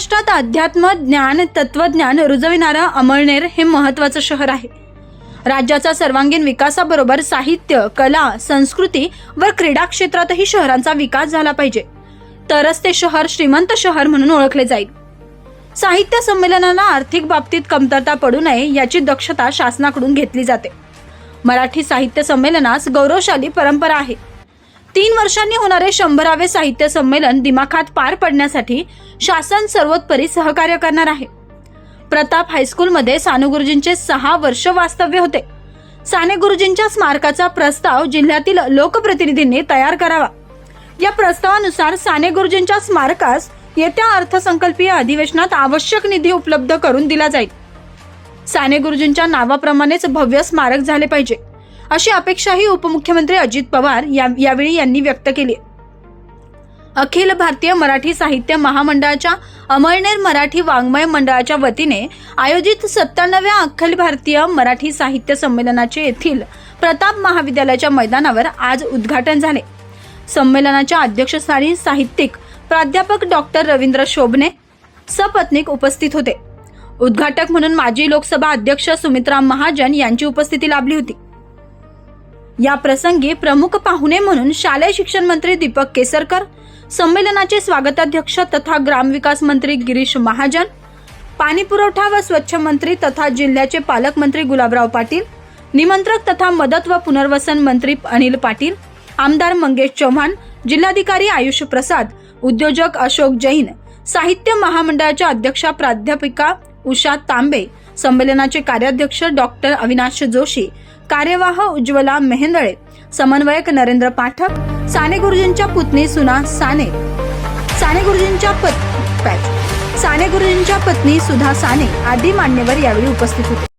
महाराष्ट्रात अध्यात्म ज्ञान तत्वज्ञान रुजविणारं अमळनेर हे महत्वाचं शहर आहे. राज्याचा सर्वांगीण विकासाबरोबर साहित्य कला संस्कृती व क्रीडा क्षेत्रातही शहरांचा विकास झाला पाहिजे. तरच ते शहर श्रीमंत शहर म्हणून ओळखले जाईल. साहित्य संमेलनाला आर्थिक बाबतीत कमतरता पडू नये याची दक्षता शासनाकडून घेतली जाते. मराठी साहित्य संमेलनास गौरवशाली परंपरा आहे. तीन वर्षांनी होणारे शंभरावे साहित्य संमेलन दिमाखात पार पडण्यासाठी शासन सर्वोत्परी सहकार्य करणार आहे. प्रताप हायस्कूलमध्ये सानू गुरुजींचे सहा वर्ष वास्तव्य होते. साने गुरुजींच्या स्मारकाचा प्रस्ताव जिल्ह्यातील लोकप्रतिनिधींनी तयार करावा. या प्रस्तावानुसार साने गुरुजींच्या स्मारकास येत्या अर्थसंकल्पीय अधिवेशनात आवश्यक निधी उपलब्ध करून दिला जाईल. साने गुरुजींच्या नावाप्रमाणेच भव्य स्मारक झाले पाहिजे. अशी अपेक्षाही उपमुख्यमंत्री अजित पवार या यावेळी यांनी व्यक्त केली. अखिल भारतीय मराठी साहित्य महामंडळाच्या अमळनेर मराठी वाङ्मय मंडळाच्या वतीने आयोजित सत्त्याण्णव्या अखिल भारतीय मराठी साहित्य संमेलनाचे येथील प्रताप महाविद्यालयाच्या मैदानावर आज उद्घाटन झाले. संमेलनाच्या अध्यक्षस्थानी साहित्यिक प्राध्यापक डॉक्टर रवींद्र शोभने सपत्नीक उपस्थित होते. उद्घाटक म्हणून माजी लोकसभा अध्यक्ष सुमित्रा महाजन यांची उपस्थिती लाभली होती. या प्रसंगी प्रमुख पाहुणे म्हणून शालेय शिक्षण मंत्री दीपक केसरकर संमेलनाचे स्वागताध्यक्ष तथा ग्रामविकास मंत्री गिरीश महाजन पाणी पुरवठा व स्वच्छ मंत्री तथा जिल्ह्याचे पालकमंत्री गुलाबराव पाटील निमंत्रक तथा मदत व पुनर्वसन मंत्री अनिल पाटील आमदार मंगेश चव्हाण जिल्हाधिकारी आयुष प्रसाद उद्योजक अशोक जैन साहित्य महामंडळाच्या अध्यक्षा प्राध्यापिका उषा तांबे संमेलनाचे कार्याध्यक्ष डॉक्टर अविनाश जोशी कार्यवाह उज्ज्वला मेहेंदळे समन्वयक नरेंद्र पाठक साने गुरुजींच्या पुतणी सुना साने साने गुरुजींच्या पत साने गुरुजींच्या पत्नी सुधा साने आदी मान्यवर यावेळी उपस्थित होते.